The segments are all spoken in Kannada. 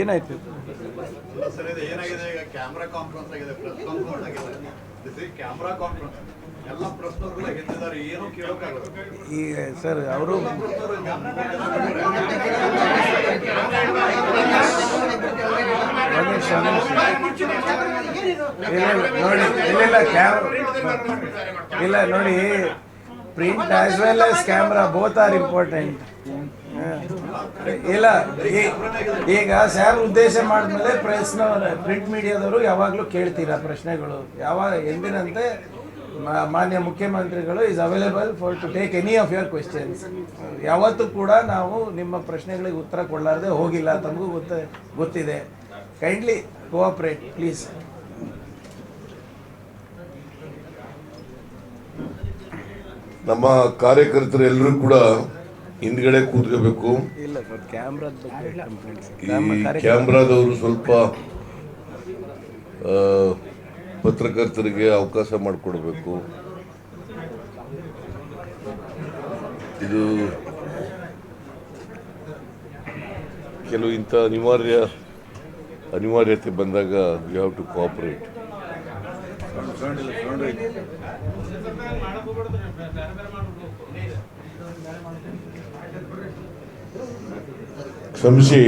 ಏನಾಯ್ತು? ಸರ್ ಏನಾಗಿದೆ? ಈಗ ಕ್ಯಾಮ್ರಾ ಕಾನ್ಫರೆನ್ಸ್ ಆಗಿದೆ ಪ್ರೆಸ್ ಕಾನ್ಫರೆನ್ಸ್ ಆಗಿದೆ. ದಿಸ್ ಈ ಕ್ಯಾಮ್ರಾ ಕಾನ್ಫರೆನ್ಸ್ ಎಲ್ಲ ಪ್ರಶ್ನೆಗಳು ಗೆದ್ದಿದ್ದಾರೆ ಏನು ಕೇಳೋಕ್ಕಾಗಲ್ಲ. ಈಗ ಸರ್ ಅವರು ನೋಡಿ ಇಲ್ಲ ಇಲ್ಲ ನೋಡಿ print as well as camera both are important ಇಲ್ಲ ಈಗ ಸ್ಯಾರ್ ಉದ್ದೇಶ ಮಾಡಿದ್ಮೇಲೆ ಪ್ರಶ್ನ ಪ್ರಿಂಟ್ ಮೀಡಿಯಾದವರು ಯಾವಾಗಲೂ ಕೇಳ್ತೀರಾ ಪ್ರಶ್ನೆಗಳು. ಯಾವಾಗ, ಎಂದಿನಂತೆ ಮಾನ್ಯ ಮುಖ್ಯಮಂತ್ರಿಗಳು is available for to take any of your questions ಯಾವತ್ತೂ ಕೂಡ ನಾವು ನಿಮ್ಮ ಪ್ರಶ್ನೆಗಳಿಗೆ ಉತ್ತರ ಕೊಡಲಾರ್ದೆ ಹೋಗಿಲ್ಲ ತಮಗೂ ಗೊತ್ತ, ಗೊತ್ತಿದೆ. ಕೈಂಡ್ಲಿ ಕೋಆಪ್ರೇಟ್ ಪ್ಲೀಸ್ ನಮ್ಮ ಕಾರ್ಯಕರ್ತರು ಎಲ್ಲರೂ ಕೂಡ ಹಿಂದ್ಗಡೆ ಕೂತ್ಕೋಬೇಕು. ಇಲ್ಲ ಸರ್ ಕ್ಯಾಮ್ರಾದ ಬಗ್ಗೆ ಕಂಪ್ಲೇಂಟ್ಸ್ ಈ ಕ್ಯಾಮ್ರಾದವರು ಸ್ವಲ್ಪ ಆ, ಪತ್ರಕರ್ತರಿಗೆ ಅವಕಾಶ ಮಾಡಿಕೊಡ್ಬೇಕು. ಇದು ಕೆಲವು ಇಂಥ ಅನಿವಾರ್ಯ ಅನಿವಾರ್ಯತೆ ಬಂದಾಗ ಯು ಹ್ಯಾವ್ ಟು ಕೋಆಪರೇಟ್ ಕ್ಷಮಿಸಿ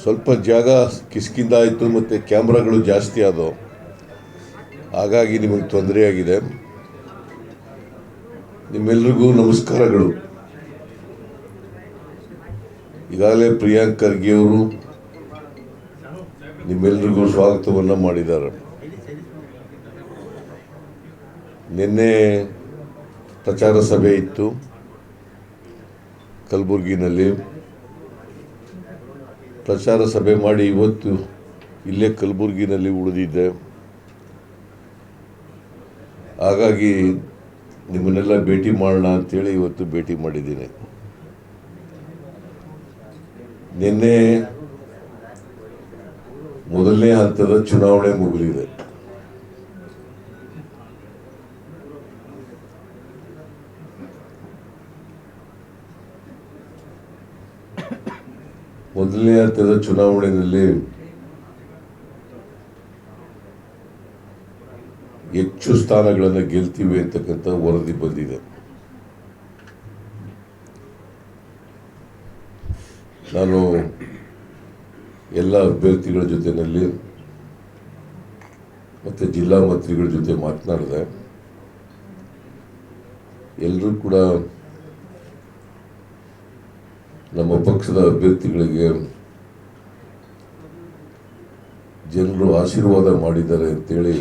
ಸ್ವಲ್ಪ ಜಾಗ ಕಿಸ್ಕಿಂದ ಆಯಿತು ಮತ್ತು ಕ್ಯಾಮ್ರಾಗಳು ಜಾಸ್ತಿ ಆದವು. ಹಾಗಾಗಿ ನಿಮಗೆ ತೊಂದರೆಯಾಗಿದೆ ನಿಮ್ಮೆಲ್ರಿಗೂ ನಮಸ್ಕಾರಗಳು. ಈಗಾಗಲೇ ಪ್ರಿಯಾಂಕ್ ಖರ್ಗೆ ಅವರು ನಿಮ್ಮೆಲ್ರಿಗೂ ಸ್ವಾಗತವನ್ನು ಮಾಡಿದ್ದಾರೆ. ನಿನ್ನೆ ಪ್ರಚಾರ ಸಭೆ ಇತ್ತು ಕಲಬುರಗಿನಲ್ಲಿ. ಪ್ರಚಾರ ಸಭೆ ಮಾಡಿ ಇವತ್ತು ಇಲ್ಲೇ ಕಲಬುರಗಿನಲ್ಲಿ ಉಳಿದಿದ್ದೆ. ಹಾಗಾಗಿ ನಿಮ್ಮನ್ನೆಲ್ಲ ಭೇಟಿ ಮಾಡೋಣ ಅಂತೇಳಿ ಇವತ್ತು ಭೇಟಿ ಮಾಡಿದ್ದೀನಿ. ನಿನ್ನೆ ಮೊದಲನೇ ಹಂತದ ಚುನಾವಣೆ ಮುಗಿದಿದೆ. ಮೊದಲನೇ ಹಂತದ ಚುನಾವಣೆಯಲ್ಲಿ ಹೆಚ್ಚು ಸ್ಥಾನಗಳನ್ನು ಗೆಲ್ತೀವಿ ಅಂತಕ್ಕಂಥ ವರದಿ ಬಂದಿದೆ. ನಾನು ಎಲ್ಲ ಅಭ್ಯರ್ಥಿಗಳ ಜೊತೆಯಲ್ಲಿ ಮತ್ತು ಜಿಲ್ಲಾ ಮಂತ್ರಿಗಳ ಜೊತೆ ಮಾತನಾಡಿದೆ. ಎಲ್ಲರೂ ಕೂಡ ನಮ್ಮ ಪಕ್ಷದ ಅಭ್ಯರ್ಥಿಗಳಿಗೆ ಜನರು ಆಶೀರ್ವಾದ ಮಾಡಿದ್ದಾರೆ ಅಂತೇಳಿ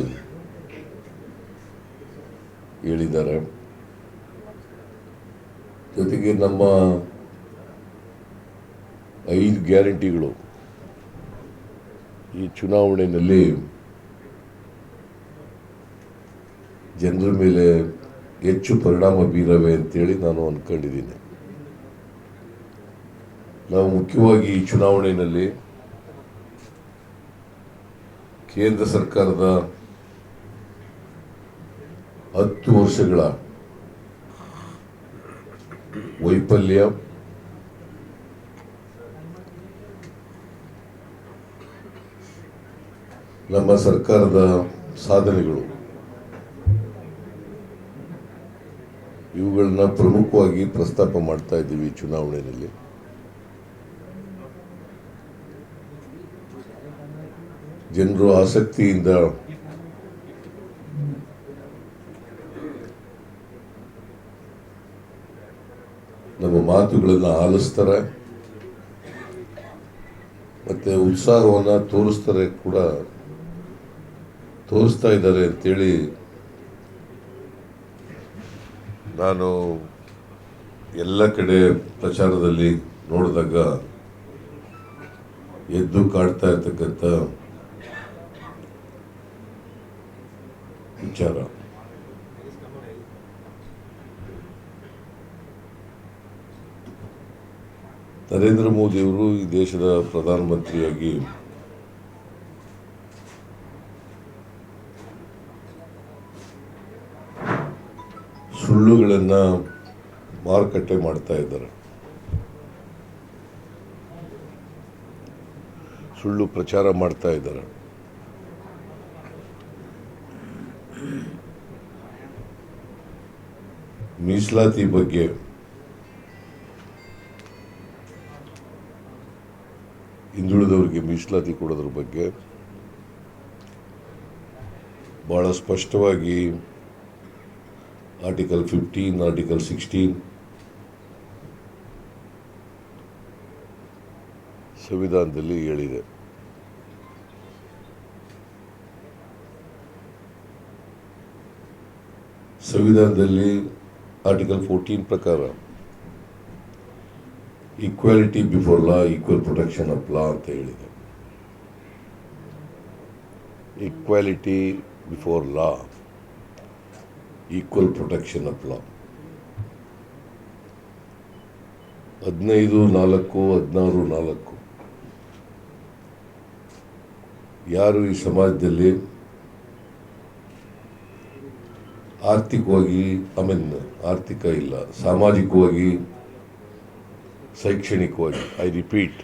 ಹೇಳಿದ್ದಾರೆ. ಜೊತೆಗೆ ನಮ್ಮ ಐದು ಗ್ಯಾರಂಟಿಗಳು ಈ ಚುನಾವಣೆಯಲ್ಲಿ ಜನರ ಮೇಲೆ ಹೆಚ್ಚು ಪರಿಣಾಮ ಬೀರವೆ ಅಂತೇಳಿ ನಾನು ಅಂದ್ಕೊಂಡಿದ್ದೀನಿ ನಾವು ಮುಖ್ಯವಾಗಿ ಈ ಚುನಾವಣೆಯಲ್ಲಿ ಕೇಂದ್ರ ಸರ್ಕಾರದ ಹತ್ತು ವರ್ಷಗಳ ವೈಫಲ್ಯ ನಮ್ಮ ಸರ್ಕಾರದ ಸಾಧನೆಗಳು. ಇವುಗಳನ್ನ ಪ್ರಮುಖವಾಗಿ ಪ್ರಸ್ತಾಪ ಮಾಡ್ತಾ ಇದ್ದೀವಿ ಚುನಾವಣೆಯಲ್ಲಿ. ಜನರು ಆಸಕ್ತಿಯಿಂದ ನಮ್ಮ ಮಾತುಗಳನ್ನು ಆಲಿಸ್ತಾರೆ, ಮತ್ತೆ ಉತ್ಸಾಹವನ್ನು ತೋರಿಸ್ತಾರೆ ಕೂಡ. ತೋರಿಸ್ತಾ ಇದ್ದಾರೆ ಅಂತೇಳಿ ನಾನು ಎಲ್ಲ ಕಡೆ ಪ್ರಚಾರದಲ್ಲಿ ನೋಡಿದಾಗ ಎದ್ದು ಕಾಡ್ತಾ ಇರ್ತಕ್ಕಂಥ ವಿಚಾರ ನರೇಂದ್ರ ಮೋದಿಯವರು ಈ ದೇಶದ ಪ್ರಧಾನಮಂತ್ರಿಯಾಗಿ ಸುಳ್ಳುಗಳನ್ನು ಮಾರುಕಟ್ಟೆ ಮಾಡ್ತಾ ಇದ್ದಾರೆ. ಸುಳ್ಳು ಪ್ರಚಾರ ಮಾಡ್ತಾ ಇದ್ದಾರೆ. ಮೀಸಲಾತಿ ಬಗ್ಗೆ ಹಿಂದುಳಿದವರಿಗೆ ಮೀಸಲಾತಿ ಕೊಡೋದ್ರ ಬಗ್ಗೆ ಭಾಳ ಸ್ಪಷ್ಟವಾಗಿ ಆರ್ಟಿಕಲ್ ಫಿಫ್ಟೀನ್, ಆರ್ಟಿಕಲ್ ಸಿಕ್ಸ್ಟೀನ್ ಸಂವಿಧಾನದಲ್ಲಿ ಹೇಳಿದೆ. ಸಂವಿಧಾನದಲ್ಲಿ ಆರ್ಟಿಕಲ್ ಫೋರ್ಟೀನ್ ಪ್ರಕಾರ equality before law equal protection of law ಅಂತ ಹೇಳಿದೆ. Equality before law equal protection of law ಹದಿನೈದು, ನಾಲ್ಕು, ಹದಿನಾರು, ನಾಲ್ಕು. ಯಾರು ಈ ಸಮಾಜದಲ್ಲಿ ಆರ್ಥಿಕವಾಗಿ ಐ ಮೀನ್ ಆರ್ಥಿಕ ಇಲ್ಲ ಸಾಮಾಜಿಕವಾಗಿ ಶೈಕ್ಷಣಿಕವಾಗಿ ಐ ರಿಪೀಟ್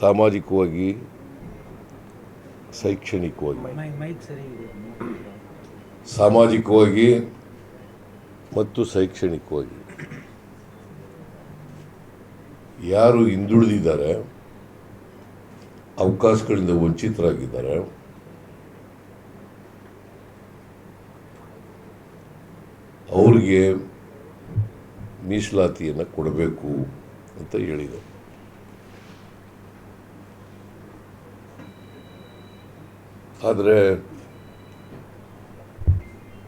ಸಾಮಾಜಿಕವಾಗಿ ಶೈಕ್ಷಣಿಕವಾಗಿ. ಸಾಮಾಜಿಕವಾಗಿ ಮತ್ತು ಶೈಕ್ಷಣಿಕವಾಗಿ. ಯಾರು ಹಿಂದುಳಿದಿದ್ದಾರೆ ಅವಕಾಶಗಳಿಂದ ವಂಚಿತರಾಗಿದ್ದಾರೆ ಅವ್ರಿಗೆ ಮೀಸಲಾತಿಯನ್ನು ಕೊಡಬೇಕು ಅಂತ ಹೇಳಿದೆ. ಆದರೆ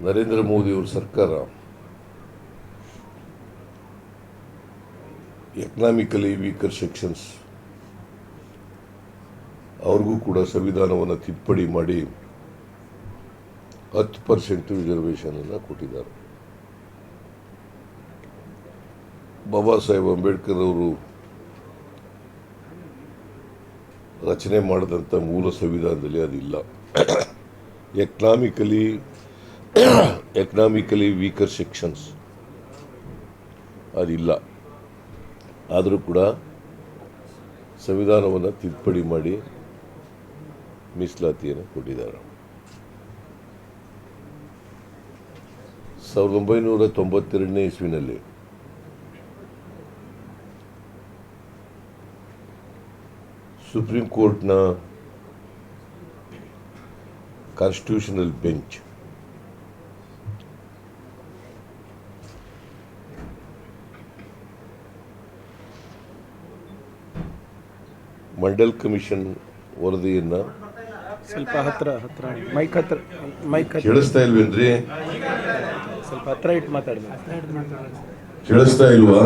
ನರೇಂದ್ರ ಮೋದಿಯವ್ರ ಸರ್ಕಾರ ಎಕನಾಮಿಕಲಿ ವೀಕರ್ ಸೆಕ್ಷನ್ಸ್ ಅವ್ರಿಗೂ ಕೂಡ ಸಂವಿಧಾನವನ್ನು ತಿದ್ದುಪಡಿ ಮಾಡಿ ಹತ್ತು ಪರ್ಸೆಂಟ್ ರಿಸರ್ವೇಷನನ್ನು ಕೊಟ್ಟಿದ್ದಾರೆ. ಬಾಬಾ ಸಾಹೇಬ್ ಅಂಬೇಡ್ಕರ್ ಅವರು ರಚನೆ ಮಾಡಿದಂಥ ಮೂಲ ಸಂವಿಧಾನದಲ್ಲಿ ಅದಿಲ್ಲ. ಎಕನಾಮಿಕಲಿ ಎಕನಾಮಿಕಲಿ ವೀಕರ್ ಸೆಕ್ಷನ್ಸ್ ಅದಿಲ್ಲ. ಆದರೂ ಕೂಡ ಸಂವಿಧಾನವನ್ನು ತಿದ್ದುಪಡಿ ಮಾಡಿ ಮೀಸಲಾತಿಯನ್ನು ಕೊಟ್ಟಿದ್ದಾರೆ. ಸಾವಿರದ ಒಂಬೈನೂರ ತೊಂಬತ್ತೆರಡನೇ ಇಸ್ವಿನಲ್ಲಿ ಸುಪ್ರೀಂ ಕೋರ್ಟ್ನ ಕಾನ್ಸ್ಟಿಟ್ಯೂಷನಲ್ ಬೆಂಚ್ ಮಂಡಲ್ ಕಮಿಷನ್ ವರದಿಯನ್ನು ಸ್ವಲ್ಪ ಹತ್ರ ಹತ್ರ ಮೈಕ್ ಹತ್ರ ಮೈಕ್ ಹತ್ರ ಕೇಳಿಸ್ತಾ ಇಲ್ವೇನ್ರಿ ಸ್ವಲ್ಪ ಹತ್ರ ಇಟ್ಟು ಮಾತಾಡ್ಬೇಕು. ಕೇಳಿಸ್ತಾ ಇಲ್ವಾ?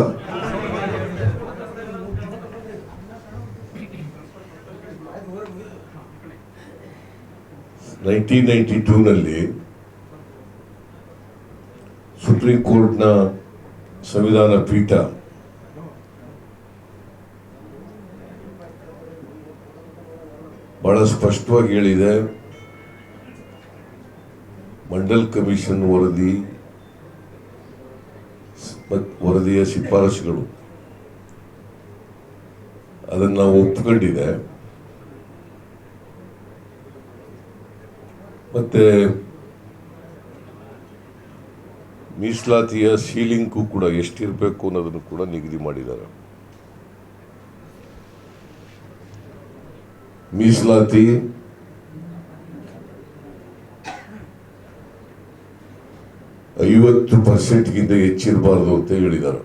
ನೈನ್ಟೀನ್ ನೈನ್ಟಿ ಟೂನಲ್ಲಿ ಸುಪ್ರೀಂ ಕೋರ್ಟ್ನ ಸಂವಿಧಾನ ಪೀಠ ಬಹಳ ಸ್ಪಷ್ಟವಾಗಿ ಹೇಳಿದೆ. ಮಂಡಲ್ ಕಮಿಷನ್ ವರದಿ ವರದಿಯ ಶಿಫಾರಸುಗಳು. ಅದನ್ನು ನಾವು ಒಪ್ಕೊಂಡಿದೆ ಮತ್ತೆ ಮೀಸಲಾತಿಯ ಸೀಲಿಂಗು ಕೂಡ ಎಷ್ಟಿರಬೇಕು ಅನ್ನೋದನ್ನು ಕೂಡ ನಿಗದಿ ಮಾಡಿದ್ದಾರೆ. ಮೀಸಲಾತಿ ಐವತ್ತು ಪರ್ಸೆಂಟ್ಗಿಂತ ಹೆಚ್ಚಿರಬಾರ್ದು ಅಂತ ಹೇಳಿದ್ದಾರೆ.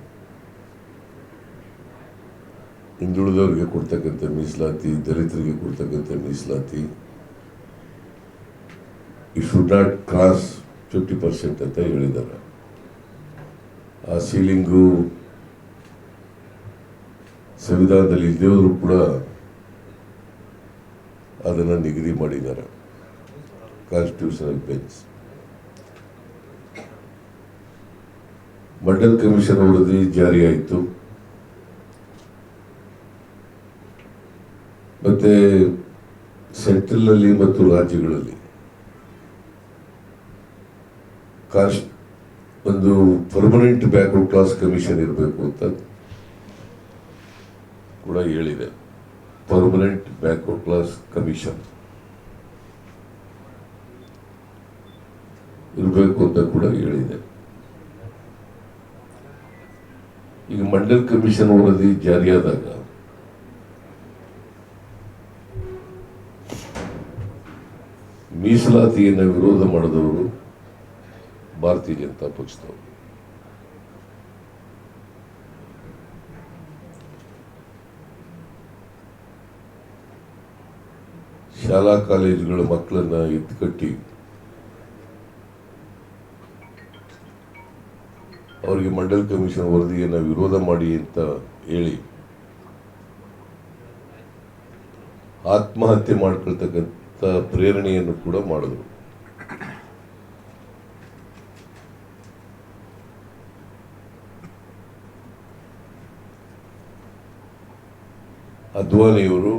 ಹಿಂದುಳಿದವರಿಗೆ ಕೊಡ್ತಕ್ಕಂಥ ಮೀಸಲಾತಿ, ದಲಿತರಿಗೆ ಕೊಡ್ತಕ್ಕಂಥ ಮೀಸಲಾತಿ ಈ should not cross fifty percent ಅಂತ ಹೇಳಿದ್ದಾರೆ. ಆ ಸೀಲಿಂಗು ಸಂವಿಧಾನದಲ್ಲಿ ಇಲ್ಲದೇವರು ಕೂಡ ಅದನ್ನು ನಿಗದಿ ಮಾಡಿದ್ದಾರೆ. ಕಾನ್ಸ್ಟಿಟ್ಯೂಷನಲ್ ಬೆಂಚ್ ಮಂಡಲ್ ಕಮಿಷನ್ ವರದಿ ಜಾರಿಯಾಯಿತು ಮತ್ತೆ ಸೆಂಟ್ರಲ್ನಲ್ಲಿ ಮತ್ತು ರಾಜ್ಯಗಳಲ್ಲಿ ಕಾಸ್ಟ್ ಒಂದು ಪರ್ಮನೆಂಟ್ ಬ್ಯಾಕ್ವರ್ಡ್ ಕ್ಲಾಸ್ ಕಮಿಷನ್ ಇರಬೇಕು ಅಂತ ಕೂಡ ಹೇಳಿದೆ. ಪರ್ಮನೆಂಟ್ ಬ್ಯಾಕ್ವರ್ಡ್ ಕ್ಲಾಸ್ ಕಮಿಷನ್ ಇರಬೇಕು ಅಂತ ಕೂಡ ಹೇಳಿದೆ. ಈಗ ಮಂಡಲ್ ಕಮಿಷನ್ ವರದಿ ಜಾರಿಯಾದಾಗ ಮೀಸಲಾತಿಯನ್ನು ವಿರೋಧ ಮಾಡಿದವರು ಭಾರತೀಯ ಜನತಾ ಪಕ್ಷದವರು ಶಾಲಾ ಕಾಲೇಜುಗಳ ಮಕ್ಕಳನ್ನ ಎತ್ಕಟ್ಟಿ. ಅವರಿಗೆ ಮಂಡಲ್ ಕಮಿಷನ್ ವರದಿಯನ್ನು ವಿರೋಧ ಮಾಡಿ ಅಂತ ಹೇಳಿ. ಆತ್ಮಹತ್ಯೆ ಮಾಡ್ಕೊಳ್ತಕ್ಕಂಥ ಪ್ರೇರಣೆಯನ್ನು ಕೂಡ ಮಾಡಿದ್ರು. ಅದ್ವಾನಿಯವರು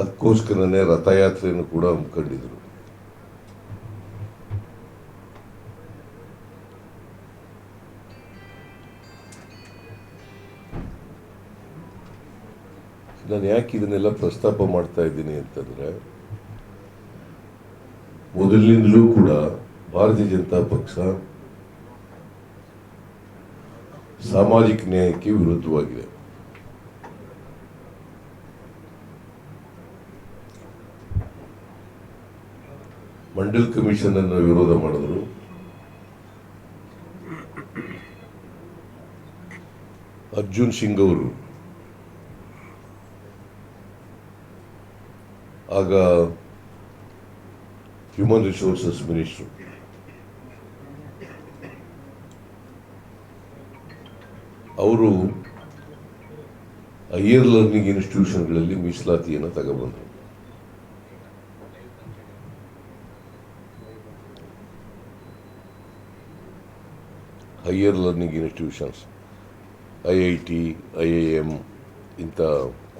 ಅದಕ್ಕೋಸ್ಕರನೇ ರಥಯಾತ್ರೆಯನ್ನು ಕೂಡ ಹಮ್ಮಿಕೊಂಡಿದ್ರು ನಾನು ಯಾಕೆ ಇದನ್ನೆಲ್ಲ ಪ್ರಸ್ತಾಪ ಮಾಡ್ತಾ ಇದ್ದೀನಿ ಅಂತಂದ್ರೆ ಮೊದಲಿನಿಂದಲೂ ಕೂಡ ಭಾರತೀಯ ಜನತಾ ಪಕ್ಷ ಸಾಮಾಜಿಕ ನ್ಯಾಯಕ್ಕೆ ವಿರುದ್ಧವಾಗಿದೆ. ಮಂಡಲ್ ಕಮಿಷನ್ ಅನ್ನು ವಿರೋಧ ಮಾಡಿದ್ರು. ಅರ್ಜುನ್ ಸಿಂಗ್ ಅವರು. ಆಗ ಹ್ಯೂಮನ್ ರಿಸೋರ್ಸಸ್ ಮಿನಿಸ್ಟರ್ ಅವರು ಹೈಯರ್ ಲರ್ನಿಂಗ್ ಇನ್ಸ್ಟಿಟ್ಯೂಷನ್ಗಳಲ್ಲಿ ಮೀಸಲಾತಿಯನ್ನು ತಗೊಬಂದರು. Higher learning institutions I I T I I M ಇಂಥ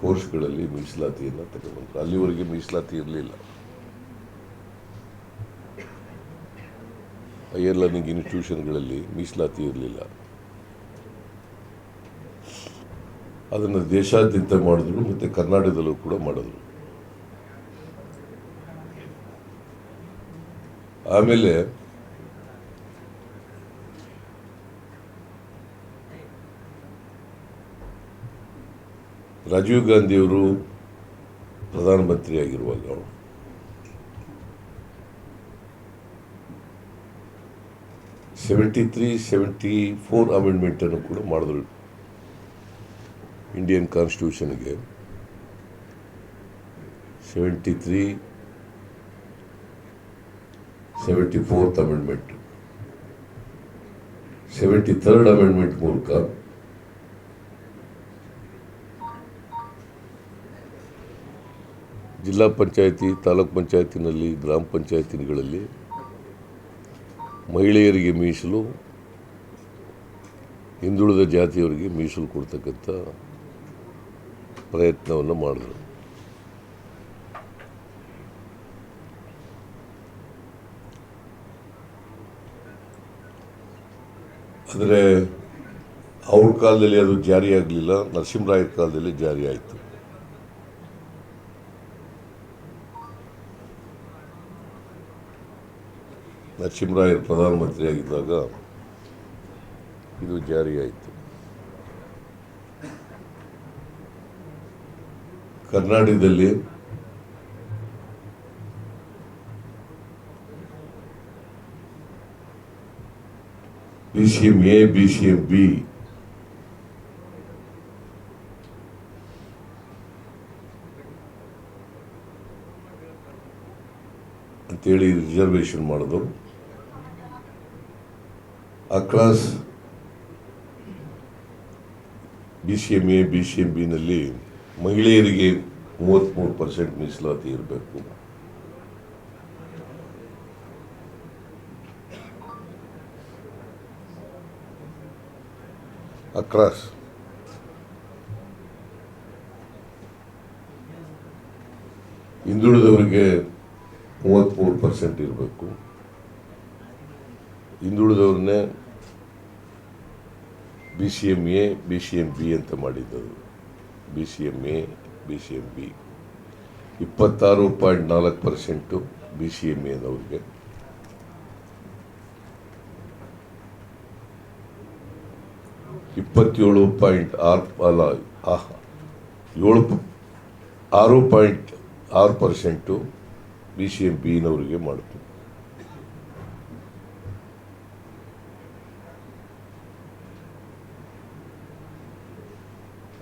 ಕೋರ್ಸ್ಗಳಲ್ಲಿ ಮೀಸಲಾತಿಯನ್ನು ತಗೊಂಡ್ರು. ಅಲ್ಲಿವರೆಗೆ ಮೀಸಲಾತಿ ಇರಲಿಲ್ಲ. ಹೈಯರ್ ಲರ್ನಿಂಗ್ ಇನ್ಸ್ಟಿಟ್ಯೂಷನ್ಗಳಲ್ಲಿ ಮೀಸಲಾತಿ ಇರಲಿಲ್ಲ. ಅದನ್ನು ದೇಶಾದ್ಯಂತ ಮಾಡಿದ್ರು ಮತ್ತು ಕರ್ನಾಟಕದಲ್ಲೂ ಕೂಡ ಮಾಡಿದ್ರು. ಆಮೇಲೆ ರಾಜೀವ್ ಗಾಂಧಿಯವರು ಪ್ರಧಾನಮಂತ್ರಿಯಾಗಿರುವಾಗ ಸೆವೆಂಟಿ ತ್ರೀ ಸೆವೆಂಟಿ ಫೋರ್ ಅಮೆಂಡ್ಮೆಂಟನ್ನು ಕೂಡ ಮಾಡಿದ್ರು Indian ಕಾನ್ಸ್ಟಿಟ್ಯೂಷನ್ಗೆ seventy three seventy fourth amendment seventy third amendment ಮೂಲಕ ಜಿಲ್ಲಾ ಪಂಚಾಯಿತಿ, ತಾಲೂಕ್ ಪಂಚಾಯತಿನಲ್ಲಿ, ಗ್ರಾಮ ಪಂಚಾಯತಿಗಳಲ್ಲಿ ಮಹಿಳೆಯರಿಗೆ ಮೀಸಲು, ಹಿಂದುಳಿದ ಜಾತಿಯವರಿಗೆ ಮೀಸಲು ಕೊಡ್ತಕ್ಕಂಥ ಪ್ರಯತ್ನವನ್ನು ಮಾಡಿದರು. ಆದರೆ ಅವ್ರ ಕಾಲದಲ್ಲಿ ಅದು ಜಾರಿಯಾಗಲಿಲ್ಲ, ನರಸಿಂಹರಾಯರ ಕಾಲದಲ್ಲಿ ಜಾರಿ ನರಸಿಂಹರಾಯರು ಪ್ರಧಾನಮಂತ್ರಿಯಾಗಿದ್ದಾಗ ಇದು ಜಾರಿಯಾಯಿತು. ಕರ್ನಾಟಕದಲ್ಲಿ B C M A B C M B ಅಂತೇಳಿ ರಿಸರ್ವೇಷನ್ ಮಾಡಿದ್ರು. Across B C M A B C M ಬಿನಲ್ಲಿ ಮಹಿಳೆಯರಿಗೆ ಮೂವತ್ತ್ಮೂರು ಪರ್ಸೆಂಟ್ ಮೀಸಲಾತಿ ಇರಬೇಕು. ಅಕ್ರಾಸ್ ಹಿಂದುಳಿದವರಿಗೆ ಮೂವತ್ತ್ಮೂರು ಪರ್ಸೆಂಟ್ ಇರಬೇಕು. ಹಿಂದುಳಿದವ್ರನ್ನೇ B C M A B C M B ಅಂತ ಮಾಡಿದ್ದದು. B C M A B C M B ಇಪ್ಪತ್ತಾರು ಪಾಯಿಂಟ್ ನಾಲ್ಕು ಪರ್ಸೆಂಟು ಬಿ ಸಿ ಎಂ ಎನವ್ರಿಗೆ ಇಪ್ಪತ್ತೇಳು ಪಾಯಿಂಟ್ ಆರು, ಅಲ್ಲ ಏಳು ಆರು ಪಾಯಿಂಟ್ ಆರು ಪರ್ಸೆಂಟು ಬಿ ಸಿ ಎಂ ಬಿನವರಿಗೆ ಮಾಡುತ್ತೆ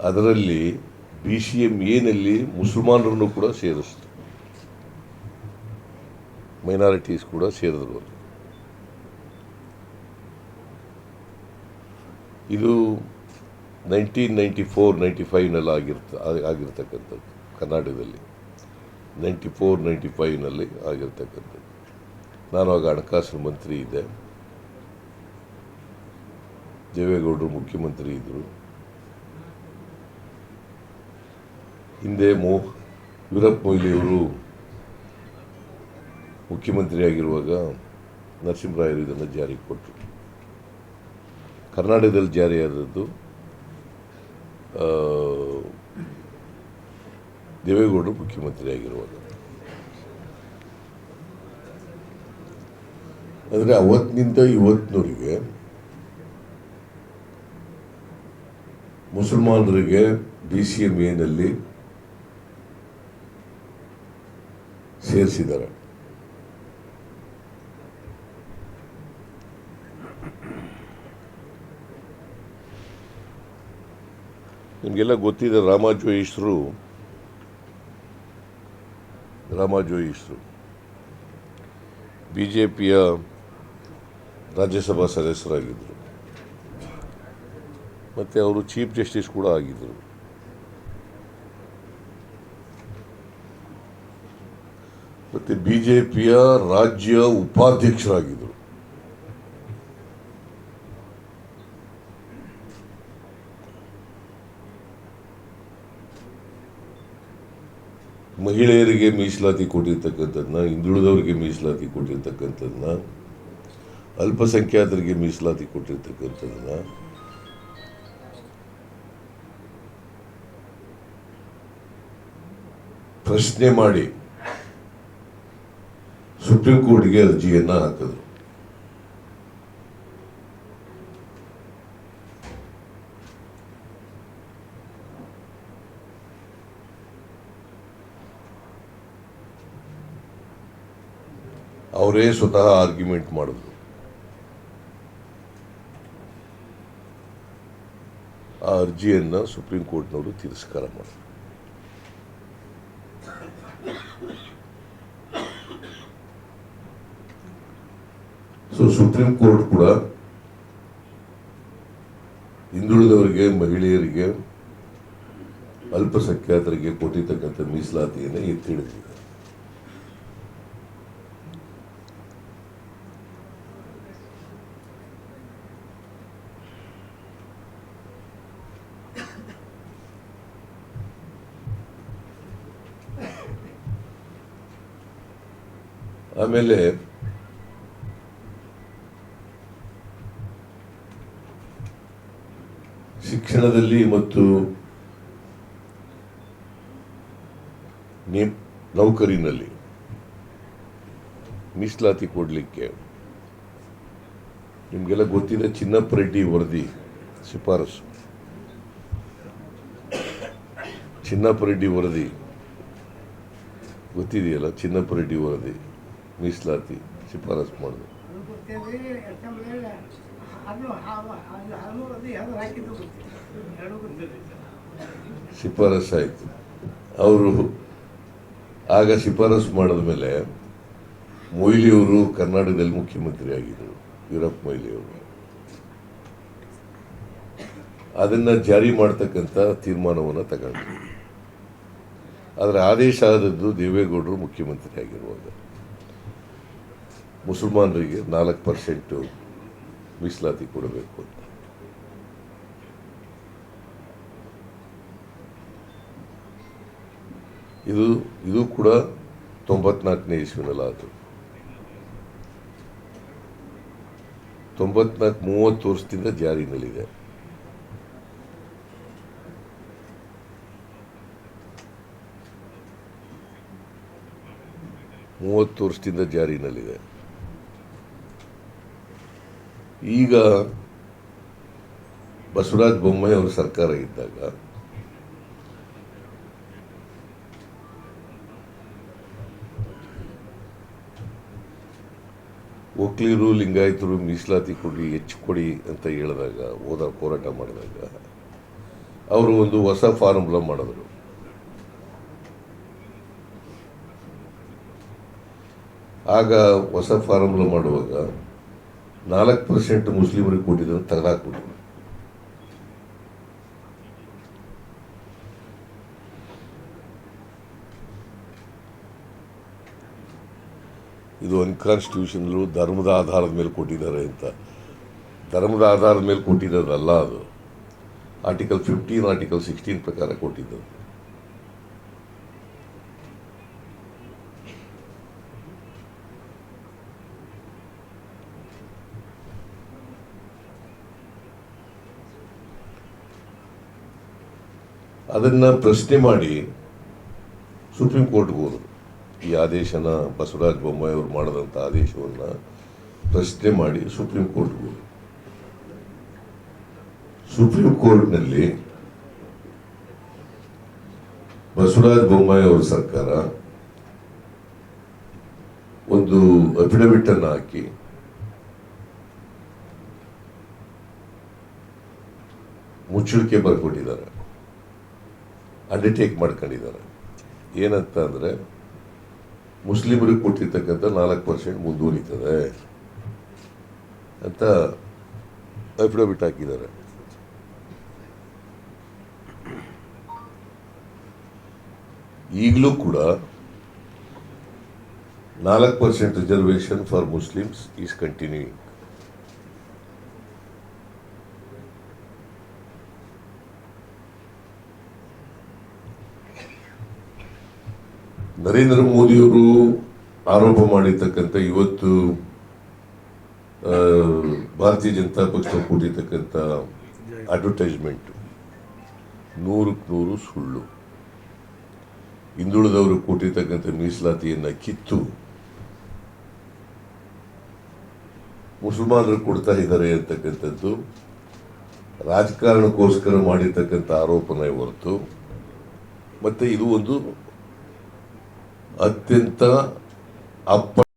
ಅದರಲ್ಲಿ ಬಿ ಸಿ ಎಂ ಎನಲ್ಲಿ ಮುಸಲ್ಮಾನರನ್ನು ಕೂಡ ಸೇರಿಸ್ತು. ಮೈನಾರಿಟೀಸ್ ಕೂಡ ಸೇರಿದ್ರು. ಇದು ನೈನ್ಟೀನ್ ನೈಂಟಿ ಫೋರ್ ನೈಂಟಿ ಫೈವ್ನಲ್ಲಿ ಆಗಿರ್ತ ಆಗಿ- ಆಗಿರ್ತಕ್ಕಂಥದ್ದು, ಕರ್ನಾಟಕದಲ್ಲಿ. ನೈಂಟಿ ಫೋರ್ ನೈಂಟಿ ಫೈವ್ನಲ್ಲಿ ಆಗಿರ್ತಕ್ಕಂಥದ್ದು. ನಾನು ಆಗ ಹಣಕಾಸು ಮಂತ್ರಿ ಇದ್ದೆ. ದೇವೇಗೌಡರು ಮುಖ್ಯಮಂತ್ರಿ ಇದ್ದರು ಹಿಂದೆ ಮೋ, ವೀರಪ್ಪ ಮೊಯ್ಲಿಯವರು ಮುಖ್ಯಮಂತ್ರಿಯಾಗಿರುವಾಗ ನರಸಿಂಹರಾಯರು ಇದನ್ನು ಜಾರಿಗೆ ಕೊಟ್ಟರು. ಕರ್ನಾಟಕದಲ್ಲಿ ಜಾರಿಯಾದದ್ದು ದೇವೇಗೌಡರು ಮುಖ್ಯಮಂತ್ರಿಯಾಗಿರುವಾಗ. ಅಂದರೆ ಅವತ್ತಿನಿಂದ ಇವತ್ತಿನವರಿಗೆ ಮುಸಲ್ಮಾನರಿಗೆ ಬಿ ಸಿ ಎಂ ಎನಲ್ಲಿ ಸೇರಿಸಿದ್ದಾರೆ. ನಿಮಗೆಲ್ಲ ಗೊತ್ತಿದೆ ರಾಮಾಜೋಯಿಸ್ರು ರಾಮಾಜೋಯಿಸ್ರು ಬಿ ಜೆ ಪಿಯ ರಾಜ್ಯಸಭಾ ಸದಸ್ಯರಾಗಿದ್ದರು. ಮತ್ತು ಅವರು ಚೀಫ್ ಜಸ್ಟಿಸ್ ಕೂಡ ಆಗಿದ್ದರು. ಮತ್ತು ಬಿಜೆಪಿಯ ರಾಜ್ಯ ಉಪಾಧ್ಯಕ್ಷರಾಗಿದ್ದರು. ಮಹಿಳೆಯರಿಗೆ ಮೀಸಲಾತಿ ಕೊಟ್ಟಿರ್ತಕ್ಕಂಥದ್ದನ್ನ ಹಿಂದುಳಿದವರಿಗೆ ಮೀಸಲಾತಿ ಕೊಟ್ಟಿರ್ತಕ್ಕಂಥದ್ದನ್ನ ಅಲ್ಪಸಂಖ್ಯಾತರಿಗೆ ಮೀಸಲಾತಿ ಕೊಟ್ಟಿರ್ತಕ್ಕಂಥದ್ದನ್ನ ಪ್ರಶ್ನೆ ಮಾಡಿ ಸುಪ್ರೀಂ ಕೋರ್ಟ್ಗೆ ಅರ್ಜಿಯನ್ನು ಹಾಕಿದ್ರು. ಅವರೇ ಸ್ವತಃ ಆರ್ಗ್ಯುಮೆಂಟ್ ಮಾಡಿದ್ರು. ಆ ಅರ್ಜಿಯನ್ನು ಸುಪ್ರೀಂ ಕೋರ್ಟ್ನವರು ತಿರಸ್ಕಾರ ಮಾಡಿದ್ರು ಸೊ ಸುಪ್ರೀಂ ಕೋರ್ಟ್ ಕೂಡ ಹಿಂದುಳಿದವರಿಗೆ ಮಹಿಳೆಯರಿಗೆ ಅಲ್ಪಸಂಖ್ಯಾತರಿಗೆ ಕೊಟ್ಟಿರ್ತಕ್ಕಂಥ ಮೀಸಲಾತಿಯನ್ನು ಎತ್ತಿ ಹಿಡಿದಿದೆ ಆಮೇಲೆ ಶಿಕ್ಷಣದಲ್ಲಿ ಮತ್ತು ನೌಕರಿನಲ್ಲಿ ಮೀಸಲಾತಿ ಕೊಡಲಿಕ್ಕೆ ನಿಮಗೆಲ್ಲ ಗೊತ್ತಿದೆ ಚಿನ್ನಪ್ಪ ರೆಡ್ಡಿ ವರದಿ ಶಿಫಾರಸು. ಚಿನ್ನಪ್ಪ ರೆಡ್ಡಿ ವರದಿ. ಗೊತ್ತಿದೆಯಲ್ಲ ಚಿನ್ನಪ್ಪ ರೆಡ್ಡಿ ವರದಿ ಮೀಸಲಾತಿ ಶಿಫಾರಸು ಮಾಡಿದೆ. ಅದು ಅದು ಅದು ಹಾಕಿದ್ದು ಆಯಿತು. ಅವರು ಆಗ ಶಿಫಾರಸು ಮಾಡಿದ ಮೇಲೆ ಮೊಯ್ಲಿಯವರು ಕರ್ನಾಟಕದಲ್ಲಿ ಮುಖ್ಯಮಂತ್ರಿ ಆಗಿದ್ದರು, ವೀರಪ್ಪ ಮೊಯ್ಲಿಯವರು ಅದನ್ನು ಜಾರಿ ಮಾಡ್ತಕ್ಕಂಥ ತೀರ್ಮಾನವನ್ನು ತಗೊಂಡ್ರು. ಅದರ ಆದೇಶ ಆದದ್ದು ದೇವೇಗೌಡರು ಮುಖ್ಯಮಂತ್ರಿ ಆಗಿರುವಾಗ. ಮುಸಲ್ಮಾನರಿಗೆ ನಾಲ್ಕು ಪರ್ಸೆಂಟು ಮೀಸಲಾತಿ ಕೊಡಬೇಕು ಇದು ಇದು ಕೂಡ ತೊಂಬತ್ನಾಲ್ಕನೇ ಇಸ್ವಿನಲ್ಲಾಯಿತು ತೊಂಬತ್ನಾಲ್ಕು, ಮೂವತ್ತು ವರ್ಷದಿಂದ ಜಾರಿನಲ್ಲಿದೆ. ಮೂವತ್ತು ವರ್ಷದಿಂದ ಜಾರಿನಲ್ಲಿದೆ. ಈಗ ಬಸವರಾಜ ಬೊಮ್ಮಾಯಿ ಅವರ ಸರ್ಕಾರ ಇದ್ದಾಗ ಒಕ್ಲೀರು ಲಿಂಗಾಯತರು ಮೀಸಲಾತಿ ಕೊಡಿ ಹೆಚ್ಚು ಕೊಡಿ ಅಂತ ಹೇಳಿದಾಗ, ಹೋದ ಹೋರಾಟ ಮಾಡಿದಾಗ, ಅವರು ಒಂದು ಹೊಸ ಫಾರ್ಮುಲಾ ಮಾಡಿದ್ರು. ಆಗ ಹೊಸ ಫಾರ್ಮುಲಾ ಮಾಡುವಾಗ ನಾಲ್ಕು ಪರ್ಸೆಂಟ್ ಮುಸ್ಲಿಮರಿಗೆ ಕೊಟ್ಟಿದ್ದನ್ನು ತೆಗೆದಾಕ್ಬಿಟ್ರು. ಇದು ಅನ್ಕಾನ್ಸ್ಟಿಟ್ಯೂಷನಲ್ಲು ಧರ್ಮದ ಆಧಾರದ ಮೇಲೆ ಕೊಟ್ಟಿದ್ದಾರೆ ಅಂತ. ಧರ್ಮದ ಆಧಾರದ ಮೇಲೆ ಕೊಟ್ಟಿದ್ದದಲ್ಲ ಅದು. ಆರ್ಟಿಕಲ್ ಫಿಫ್ಟೀನ್ ಆರ್ಟಿಕಲ್ ಸಿಕ್ಸ್ಟೀನ್ ಪ್ರಕಾರ ಕೊಟ್ಟಿದ್ದು. ಅದನ್ನ ಪ್ರಶ್ನೆ ಮಾಡಿ ಸುಪ್ರೀಂ ಕೋರ್ಟ್ಗೆ ಹೋದರು. ಈ ಆದೇಶನ ಬಸವರಾಜ ಬೊಮ್ಮಾಯಿ ಅವರು ಮಾಡಿದಂಥ ಆದೇಶವನ್ನು ಪ್ರಶ್ನೆ ಮಾಡಿ ಸುಪ್ರೀಂ ಕೋರ್ಟ್ಗೆ ಹೋಗಿ ಸುಪ್ರೀಂ ಕೋರ್ಟ್ನಲ್ಲಿ ಬಸವರಾಜ ಬೊಮ್ಮಾಯಿ ಅವರ ಸರ್ಕಾರ ಒಂದು ಅಫಿಡವಿಟ್ ಅನ್ನು ಹಾಕಿ ಮುಚ್ಚಳಿಕೆ ಬರ್ಕೊಂಡಿದ್ದಾರೆ ಅಂಡರ್ಟೇಕ್ ಮಾಡ್ಕೊಂಡಿದ್ದಾರೆ. ಏನಂತ ಅಂದರೆ ಮುಸ್ಲಿಮರಿಗೆ ಕೊಟ್ಟಿರ್ತಕ್ಕಂಥ ನಾಲ್ಕು ಪರ್ಸೆಂಟ್ ಮುಂದುವರಿತದೆ ಅಂತ ಅಫಿಡವಿಟ್ ಹಾಕಿದ್ದಾರೆ. ಈಗಲೂ ಕೂಡ ನಾಲ್ಕು percent reservation for Muslims is continuing Narendra ಮೋದಿಯವರು ಆರೋಪ ಮಾಡಿರ್ತಕ್ಕಂಥ ಇವತ್ತು ಭಾರತೀಯ ಜನತಾ ಪಕ್ಷ ಕೊಟ್ಟಿರ್ತಕ್ಕಂಥ ಅಡ್ವರ್ಟೈಸ್ಮೆಂಟ್ ನೂರಕ್ಕೆ ನೂರು ಸುಳ್ಳು. ಹಿಂದುಳಿದವರು ಕೊಟ್ಟಿರ್ತಕ್ಕಂಥ ಮೀಸಲಾತಿಯನ್ನು ಕಿತ್ತು ಮುಸಲ್ಮಾನರು ಕೊಡ್ತಾ ಇದ್ದಾರೆ ಅಂತಕ್ಕಂಥದ್ದು ರಾಜಕಾರಣಕ್ಕೋಸ್ಕರ ಮಾಡಿರ್ತಕ್ಕಂಥ ಆರೋಪನೇ ಹೊರತು. ಮತ್ತೆ ಇದು ಒಂದು ಅತ್ಯಂತ ಅಪ್ಪ